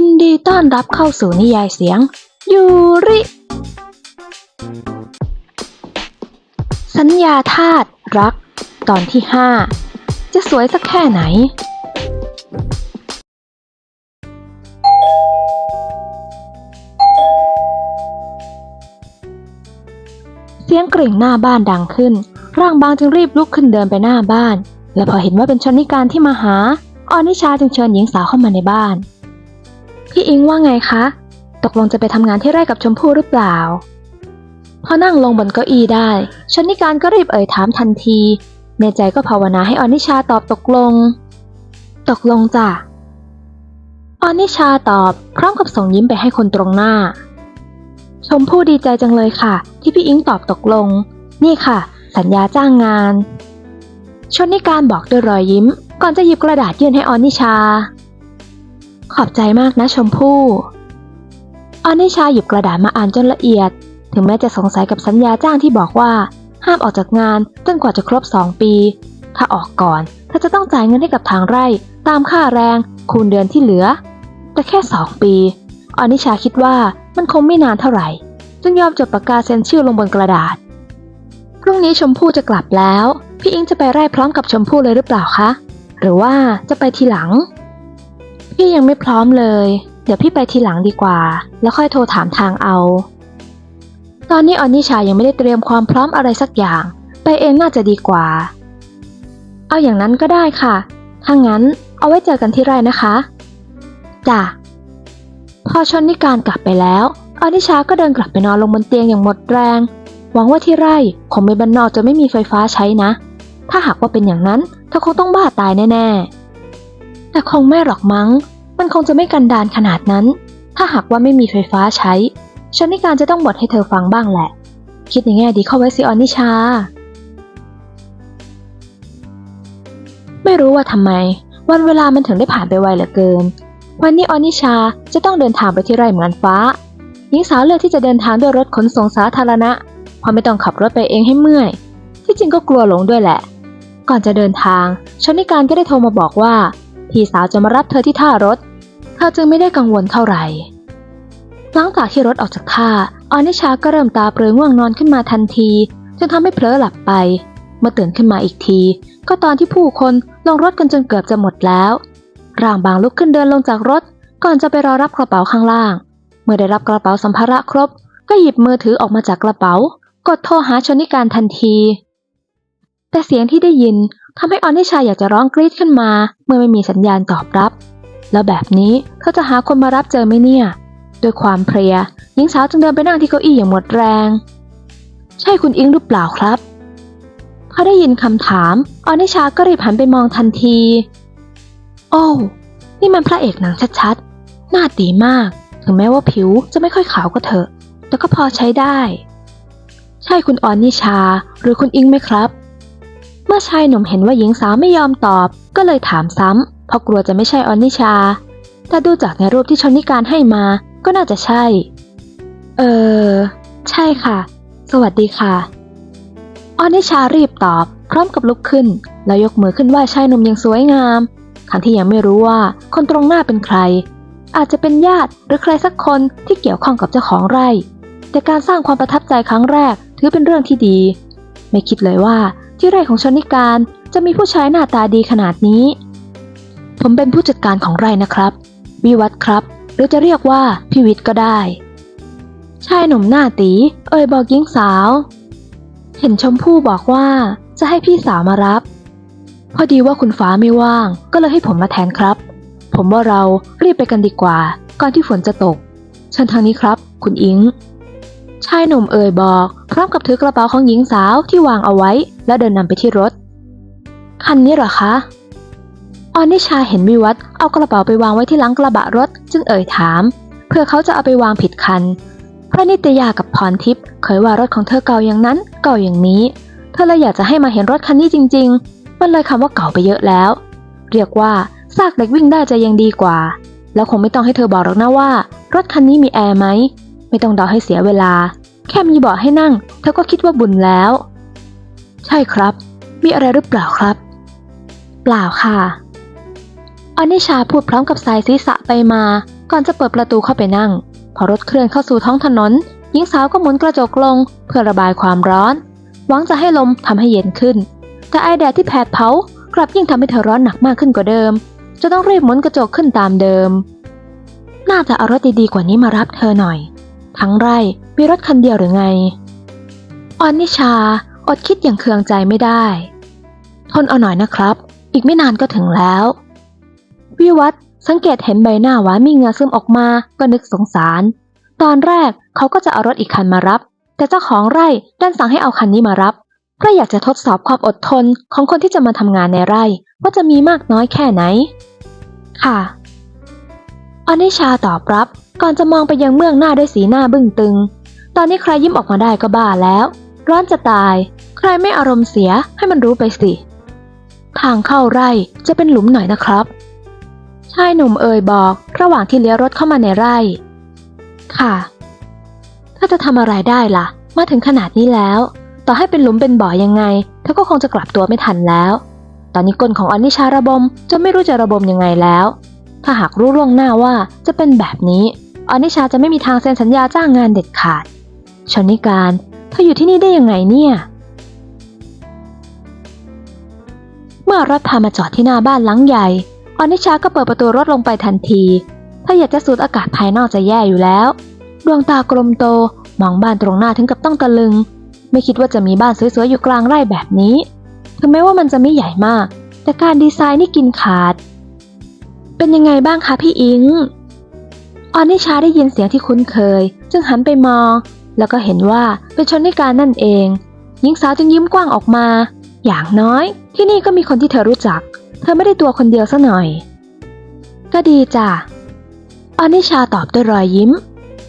ยินดีต้อนรับเข้าสู่นิยายเสียง ยูริ สัญญาธาตุรัก ตอนที่ห้าจะสวยสักแค่ไหน เสียงกริ่งหน้าบ้านดังขึ้น ร่างบางจึงรีบลุกขึ้นเดินไปหน้าบ้าน และพอเห็นว่าเป็นชนนิการที่มาหาออนิชาจึงเชิญหญิงสาวเข้ามาในบ้าน พี่อิงว่าไงคะ ตกลงจะไปทำงานที่ไร่กับชมพู่หรือเปล่า พอนั่งลงบนเก้าอี้ได้ชนนิการก็รีบเอ่ยถามทันที ในใจก็ภาวนาให้ออนิชาตอบตกลง ตกลงจ้ะออนิชาตอบพร้อมกับส่งยิ้มไปให้คนตรงหน้า ชมพู่ดีใจจังเลยค่ะ ที่พี่อิงตอบตกลง นี่ค่ะ สัญญาจ้างงาน ชนนิการบอกด้วยรอยยิ้ม ก่อนจะหยิบกระดาษยื่นให้ออนิชา ขอบใจมากนะชมพู่ออนิชาหยิบกระดาษมาอ่านจนละเอียด ถึงแม้จะสงสัยกับสัญญาจ้างที่บอกว่า ห้ามออกจากงานจนกว่าจะครบ 2 ปี ถ้าออกก่อนเธอจะต้องจ่ายเงินให้กับทางไร่ตามค่าแรง คูณเดือนที่เหลือ แต่แค่ 2 ปีออนิชาคิดว่ามันคงไม่นานเท่าไหร่จึงยอมจดปากกาเซ็นชื่อลงบนกระดาษพรุ่งนี้ชมพู่จะกลับแล้ว พี่อิงจะไปไร่พร้อมกับชมพู่เลยหรือเปล่าคะ หรือว่าจะไปทีหลัง พี่ยังไม่พร้อมเลย เดี๋ยวพี่ไปทีหลังดีกว่า แล้วค่อยโทรถามทางเอา ตอนนี้ออนนิชายังไม่ได้เตรียมความพร้อมอะไรสักอย่าง ไปเองน่าจะดีกว่า เอาอย่างนั้นก็ได้ค่ะ ถ้างั้นเอาไว้เจอกันที่ไร่นะคะจ้ะพอชนนิการกลับไปแล้วออนิชาก็เดินกลับไปนอนลงบนเตียงอย่างหมดแรง หวังว่าที่ไร่คงไม่บ้านนอกจะไม่มีไฟฟ้าใช้นะ ถ้าหากว่าเป็นอย่างนั้นเธอคงต้องบ้าตายแน่ๆ แต่คงไม่หรอกมั้ง มันคงจะไม่กันดานขนาดนั้น ถ้าหากว่าไม่มีไฟฟ้าใช้ชนนิการจะต้องบทให้เธอฟังบ้างแหละ คิดในแง่ดีเข้าไว้สิออนิชา ไม่รู้ว่าทำไม วันเวลามันถึงได้ผ่านไปไวเหลือเกิน วันนี้ออนิชาจะต้องเดินทางไปที่ไร่เหมือนฟ้า หญิงสาวเลือกที่จะเดินทางด้วยรถขนส่งสาธารณะเพราะไม่ต้องขับรถไปเองให้เมื่อย ที่จริงก็กลัวหลงด้วยแหละ ก่อนจะเดินทางชนิการก็ได้โทรมาบอกว่า พี่สาวจะมารับเธอที่ท่ารถ เธอจึงไม่ได้กังวลเท่าไหร่ หลังจากที่รถออกจากท่าออนิชาก็เริ่มตาเปลือยง่วงนอนขึ้นมาทันที จนทำให้เผลอหลับไป เมื่อตื่นขึ้นมาอีกที ก็ตอนที่ผู้คนลงรถกันจนเกือบจะหมดแล้ว ร่างบางลุกขึ้นเดินลงจากรถ ก่อนจะไปรอรับกระเป๋าข้างล่าง เมื่อได้รับกระเป๋าสัมภาระครบ ก็หยิบมือถือออกมาจากกระเป๋า กดโทรหาชนิการทันที แต่เสียงที่ได้ยิน ทำให้ออนิชาอยากจะร้องกรี๊ดขึ้นมา เมื่อไม่มีสัญญาณตอบรับ แล้วแบบนี้เขาจะหาคนมารับเจอไหมเนี่ย ด้วยความเพลียหญิงสาวจึงเดินไปนั่งที่เก้าอี้อย่างหมดแรง ใช่คุณอิงหรือเปล่าครับพอได้ยินคำถาม ออนิชาก็รีบหันไปมองทันที โอ้นี่มันพระเอกหนังชัดๆ หน้าตีมาก ถึงแม้ว่าผิวจะไม่ค่อยขาวก็เถอะ แต่ก็พอใช้ได้ ใช่คุณออนนิชา หรือคุณอิงไหมครับ เมื่อชายหนุ่มเห็นว่าหญิงสาวไม่ยอมตอบ ก็เลยถามซ้ำเพราะกลัวจะไม่ใช่ออนนิชา แต่ดูจากในรูปที่ชนนิการให้มาก็น่าจะใช่ เออ ใช่ค่ะ สวัสดีค่ะ ออนนิชารีบตอบ พร้อมกับลุกขึ้น แล้วยกมือขึ้นไหว้ชายหนุ่มอย่างสวยงามทั้งที่ยังไม่รู้ว่าคนตรงหน้าเป็นใคร อาจจะเป็นญาติหรือใครสักคนที่เกี่ยวข้องกับเจ้าของไร่ แต่การสร้างความประทับใจครั้งแรกถือเป็นเรื่องที่ดี ไม่คิดเลยว่า ที่ไร่ของชนิการจะมีผู้ชายหน้าตาดีขนาดนี้ ผมเป็นผู้จัดการของไร่นะครับ วิวัฒครับ หรือจะเรียกว่าพี่วิทก็ได้ ชายหนุ่มหน้าตี เอ่ยบอกหญิงสาว เห็นชมพู่บอกว่าจะให้พี่สาวมารับ พอดีว่าคุณฟ้าไม่ว่าง ก็เลยให้ผมมาแทนครับ ผมว่าเรารีบไปกันดีกว่า ก่อนที่ฝนจะตกเชิญทางนี้ครับ คุณอิง ชายหนุ่มเอ่ยบอก พร้อมกับถือกระเป๋าของหญิงสาวที่วางเอาไว้ แล้วเดินนำไปที่รถ คันนี้เหรอคะ ออนิชาเห็นวิวัฒน์เอากระเป๋าไปวางไว้ที่หลังกระบะรถ จึงเอ่ยถาม เพื่อเขาจะเอาไปวางผิดคัน พระนิตยากับพรทิพย์เคยว่ารถของเธอเก่าอย่างนั้น เก่าอย่างนี้ เธอเลยอยากจะให้มาเห็นรถคันนี้จริง ๆ มันเลยคำว่าเก่าไปเยอะแล้ว เรียกว่าซากเด็กวิ่งได้จะยังดีกว่า แล้วคงไม่ต้องให้เธอบอกหรอกนะว่า รถคันนี้มีแอร์ไหม ไม่ต้องเดาให้เสียเวลา แค่มีเบาะให้นั่ง เธอก็คิดว่าบุญแล้ว ใช่ครับ มีอะไรหรือเปล่าครับ เปล่าค่ะอนิชาพูดพร้อมกับสายศีรษะไปมา ก่อนจะเปิดประตูเข้าไปนั่ง พอรถเคลื่อนเข้าสู่ท้องถนน หญิงสาวก็หมุนกระจกลง เพื่อระบายความร้อน หวังจะให้ลมทำให้เย็นขึ้น แต่ไอแดดที่แผดเผากลับยิ่งทำให้เธอร้อนหนักมากขึ้นกว่าเดิม จะต้องรีบหมุนกระจกขึ้นตามเดิม น่าจะเอารถดีๆกว่านี้มารับเธอหน่อย ทั้งไร่ มีรถคันเดียวหรือไงออนนิชา อดคิดอย่างเคืองใจไม่ได้ ทนเอาหน่อยนะครับ อีกไม่นานก็ถึงแล้ว วิวัฒสังเกตเห็นใบหน้าหวานมีเงื่อซึมออกมาก็นึกสงสาร ตอนแรกเขาก็จะเอารถอีกคันมารับ แต่เจ้าของไร่ดันสั่งให้เอาคันนี้มารับเพราะอยากจะทดสอบความอดทนของคนที่จะมาทำงานในไร่ ว่าจะมีมากน้อยแค่ไหน ค่ะ อนิชาตอบรับ ก่อนจะมองไปยังเมืองหน้าด้วยสีหน้าบึ้งตึง ตอนนี้ใครยิ้มออกมาได้ก็บ้าแล้ว ร้อนจะตาย ใครไม่อารมณ์เสียให้มันรู้ไปสิ ทางเข้าไร่จะเป็นหลุมหน่อยนะครับ ชายหนุ่มเอ่ยบอก ระหว่างที่เลี้ยวรถเข้ามาในไร่ ค่ะ ถ้าจะทำอะไรได้ล่ะ มาถึงขนาดนี้แล้ว ต่อให้เป็นหลุมเป็นบ่อยังไงเธอก็คงจะกลับตัวไม่ทันแล้ว ตอนนี้กลของอนิชาระบมจนไม่รู้จะระบมยังไงแล้ว ถ้าหากรู้ล่วงหน้าว่าจะเป็นแบบนี้อนิชาจะไม่มีทางเซ็นสัญญาจ้างงานเด็ดขาด ชนิการเธออยู่ที่นี่ได้ยังไงเนี่ย เมื่อรถพามาจอดที่หน้าบ้านหลังใหญ่ อนิชาก็เปิดประตูรถลงไปทันที ถ้าอยากจะสูดอากาศภายนอกจะแย่อยู่แล้ว ดวงตากลมโตมองบ้านตรงหน้าถึงกับต้องตะลึง ไม่คิดว่าจะมีบ้านสวยๆอยู่กลางไร่แบบนี้ ถึงแม้ว่ามันจะไม่ใหญ่มาก แต่การดีไซน์นี่กินขาด เป็นยังไงบ้างคะพี่อิง ออนนิชาได้ยินเสียงที่คุ้นเคย จึงหันไปมอง แล้วก็เห็นว่าเป็นชนนิการนั่นเอง หญิงสาวจึงยิ้มกว้างออกมา อย่างน้อย ที่นี่ก็มีคนที่เธอรู้จัก เธอไม่ได้ตัวคนเดียวซะหน่อย ก็ดีจ้ะ ออนิชาตอบด้วยรอยยิ้ม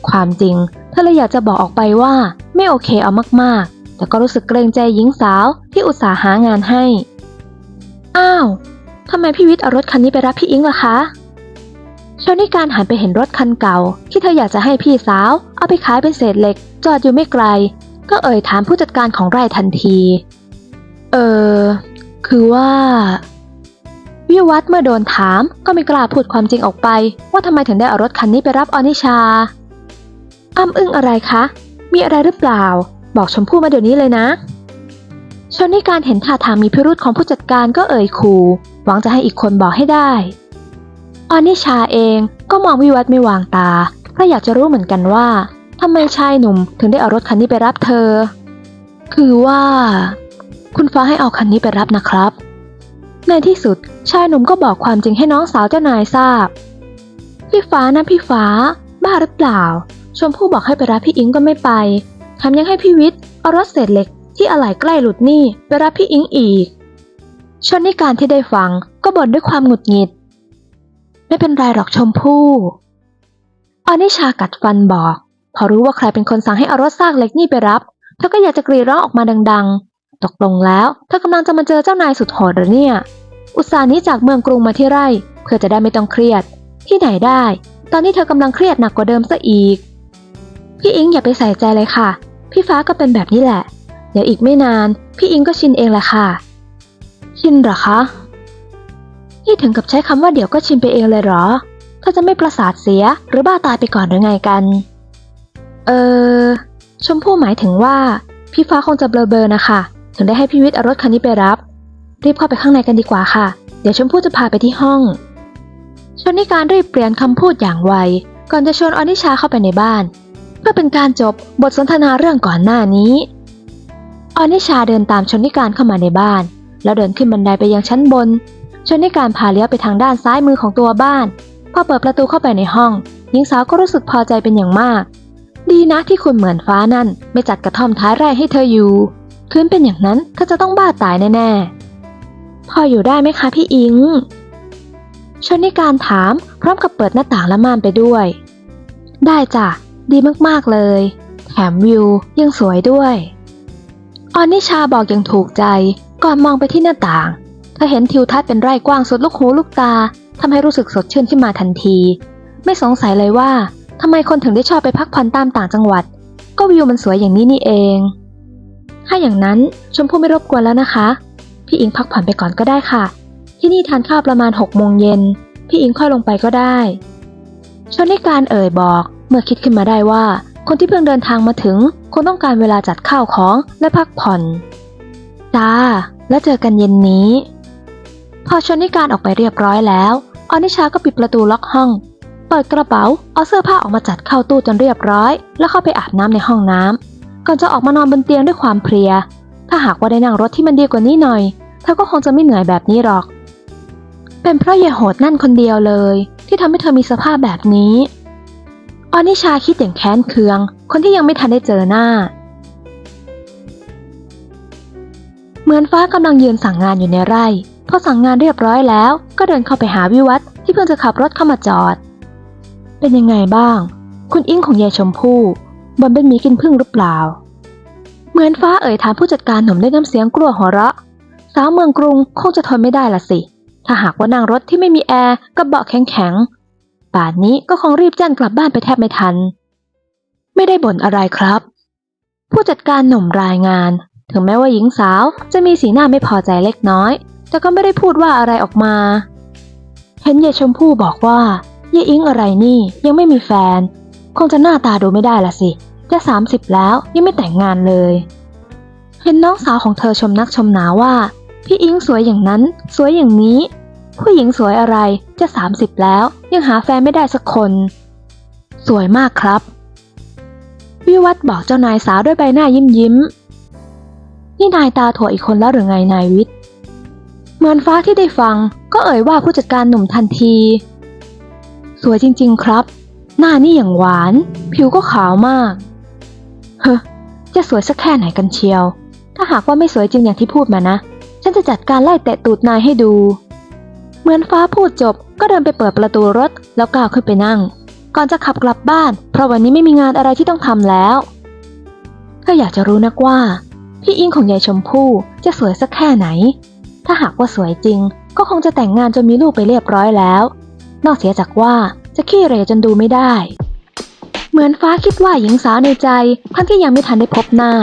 ความจริง เธอเลยอยากจะบอกออกไปว่าไม่โอเคเอามากๆ แต่ก็รู้สึกเกรงใจหญิงสาวที่อุตส่าห์หางานให้ อ้าว ทำไมพี่วิทย์เอารถคันนี้ไปรับพี่อิงล่ะคะชนิการหันไปเห็นรถคันเก่า ที่เธออยากจะให้พี่สาว เอาไปขายเป็นเศษเหล็ก จอดอยู่ไม่ไกล ก็เอ่ยถามผู้จัดการของไร่ทันที เออ คือว่า วิวัฒเมื่อโดนถามก็ไม่กล้าพูดความจริงออกไป ว่าทำไมถึงได้เอารถคันนี้ไปรับอนิชา อ้ำอึ้งอะไรคะ มีอะไรหรือเปล่า บอกชมพู่มาเดี๋ยวนี้เลยนะ ชนนิการเห็นท่าทางมีพิรุธของผู้จัดการก็เอ่ยขู่หวังจะให้อีกคนบอกให้ได้อนิชาเองก็มองวิวัฒไม่วางตาเพราะอยากจะรู้เหมือนกันว่าทำไมชายหนุ่มถึงได้เอารถคันนี้ไปรับเธอ คือว่า คุณฟ้าให้เอาคันนี้ไปรับนะครับ ในที่สุดชายหนุ่มก็บอกความจริงให้น้องสาวเจ้านายทราบ พี่ฟ้านะพี่ฟ้า บ้าหรือเปล่า ชมพู่บอกให้ไปรับพี่อิงก็ไม่ไปแถมยังให้พี่วิทย์เอารถเศษเหล็ก ที่อะไหล่ใกล้หลุดนี่ไปรับพี่อิงอีก ชนนิการที่ได้ฟังก็บ่นด้วยความหงุดหงิด ไม่เป็นไรหรอกชมพู่อนิชากัดฟันบอก พอรู้ว่าใครเป็นคนสั่งให้เอารถซากเหล็กนี่ไปรับเธอก็อยากจะกรีดร้องออกมาดัง ๆ ตกลงแล้วเธอกำลังจะมาเจอเจ้านายสุดโหดหรือเนี่ย อุตส่าห์นี้จากเมืองกรุงมาที่ไร่ เพื่อจะได้ไม่ต้องเครียด ที่ไหนได้ ตอนนี้เธอกำลังเครียดหนักกว่าเดิมซะอีก พี่อิงอย่าไปใส่ใจเลยค่ะ พี่ฟ้าก็เป็นแบบนี้แหละ เดี๋ยวอีกไม่นาน พี่อิงก็ชินเองแหละค่ะ ชินเหรอคะ นี่ถึงกับใช้คำว่าเดี๋ยวก็ชินไปเองเลยเหรอเธอจะไม่ประสาทเสียหรือบ้าตายไปก่อนหรือไงกัน เออ ชมพู่หมายถึงว่า พี่ฟ้าคงจะเบลอๆนะคะ ถึงได้ให้พี่วิทย์เอารถคันนี้ไปรับ รีบเข้าไปข้างในกันดีกว่าค่ะ เดี๋ยวชมพู่จะพาไปที่ห้อง ชนนิการรีบเปลี่ยนคำพูดอย่างไว ก่อนจะชวนอนิชาเข้าไปในบ้าน เพื่อเป็นการจบบทสนทนาเรื่องก่อนหน้านี้ อนิชาเดินตามชนนิการเข้ามาในบ้าน แล้วเดินขึ้นบันไดไปยังชั้นบน ชนนิการพาเลี้ยวไปทางด้านซ้ายมือของตัวบ้าน พอเปิดประตูเข้าไปในห้อง หญิงสาวก็รู้สึกพอใจเป็นอย่างมาก ดีนะที่คุณเหมือนฟ้านั่น ไม่จัดกระท่อมท้ายไร่ให้เธออยู่คืนเป็นอย่างนั้นเธอจะต้องบ้าตายแน่ๆ พออยู่ได้ไหมคะพี่อิง ชนนิการถามพร้อมกับเปิดหน้าต่างและม่านไปด้วย ได้จ้ะ ดีมากๆเลย แถมวิวยังสวยด้วย ออนนิชาบอกอย่างถูกใจ ก่อนมองไปที่หน้าต่าง เธอเห็นทิวทัศน์เป็นไร่กว้างสุดลูกหูลูกตาทำให้รู้สึกสดชื่นขึ้นมาทันที ไม่สงสัยเลยว่าทำไมคนถึงได้ชอบไปพักผ่อนตามต่างจังหวัด ก็วิวมันสวยอย่างนี้นี่เอง ถ้าอย่างนั้นชมพู่ไม่รบกวนแล้วนะคะ พี่อิงพักผ่อนไปก่อนก็ได้ค่ะ ที่นี่ทานข้าวประมาณหกโมงเย็น พี่อิงค่อยลงไปก็ได้ชนิการเอ่ยบอก เมื่อคิดขึ้นมาได้ว่า คนที่เพิ่งเดินทางมาถึงคงต้องการเวลาจัดข้าวของและพักผ่อน จ้า แล้วเจอกันเย็นนี้ พอชนิการออกไปเรียบร้อยแล้วอนิชาก็ปิดประตูล็อกห้อง เปิดกระเป๋า เอาเสื้อผ้าออกมาจัดเข้าตู้จนเรียบร้อย แล้วเข้าไปอาบน้ำในห้องน้ำก่อนจะออกมานอนบนเตียงด้วยความเพลีย ถ้าหากว่าได้นั่งรถที่มันดีกว่านี้หน่อย เธอก็คงจะไม่เหนื่อยแบบนี้หรอก เป็นเพราะยายโหดนั่นคนเดียวเลย ที่ทำให้เธอมีสภาพแบบนี้ อนิชาคิดอย่างแค้นเคือง คนที่ยังไม่ทันได้เจอหน้า เหมือนฟ้ากำลังยืนสั่งงานอยู่ในไร่ พอสั่งงานเรียบร้อยแล้ว ก็เดินเข้าไปหาวิวัฒที่เพิ่งจะขับรถเข้ามาจอด เป็นยังไงบ้าง คุณอิงของยายชมพู่บนเป็นหมีกินพึ่งหรือเปล่า เหมือนฟ้าเอ่ยถามผู้จัดการหนุ่มด้วยน้ำเสียงกลัวหัวเราะ สาวเมืองกรุงคงจะทนไม่ได้ละสิ ถ้าหากว่านั่งรถที่ไม่มีแอร์กับเบาะแข็งๆ ป่านนี้ก็คงรีบแจ้งกลับบ้านไปแทบไม่ทัน ไม่ได้บ่นอะไรครับ ผู้จัดการหนุ่มรายงาน ถึงแม้ว่าหญิงสาวจะมีสีหน้าไม่พอใจเล็กน้อย แต่ก็ไม่ได้พูดว่าอะไรออกมา เห็นยายชมพู่บอกว่ายายอิงอะไรนี่ยังไม่มีแฟน คงจะหน้าตาดูไม่ได้ละสิจะสามสิบแล้วยังไม่แต่งงานเลย เห็นน้องสาวของเธอชมนักชมหนาว่า พี่อิงสวยอย่างนั้น สวยอย่างนี้ ผู้หญิงสวยอะไรจะสามสิบแล้วยังหาแฟนไม่ได้สักคน สวยมากครับ วิวัฒบอกเจ้านายสาวด้วยใบหน้ายิ้มยิ้ม นี่นายตาถั่วอีกคนแล้วหรือไงนายวิทย์ เหมือนฟ้าที่ได้ฟังก็เอ่ยว่าผู้จัดการหนุ่มทันที สวยจริง ๆ ครับ หน้านี่อย่างหวาน ผิวก็ขาวมาก เฮ้จะสวยสักแค่ไหนกันเชียว ถ้าหากว่าไม่สวยจริงอย่างที่พูดมานะ ฉันจะจัดการไล่เตะตูดนายให้ดู มือนฟ้าพูดจบก็เดินไปเปิดประตูรถแล้วก้าวขึ้นไปนั่ง ก่อนจะขับกลับบ้าน เพราะวันนี้ไม่มีงานอะไรที่ต้องทำแล้วก็อยากจะรู้นักว่า พี่อิงของยายชมพู่จะสวยสักแค่ไหน ถ้าหากว่าสวยจริง ก็คงจะแต่งงานจนมีลูกไปเรียบร้อยแล้ว นอกเสียจากว่าจะขี้เหร่จนดูไม่ได้ เหมือนฟ้าคิดว่าหญิงสาวในใจทั้งที่ยังไม่ทันได้พบหน้า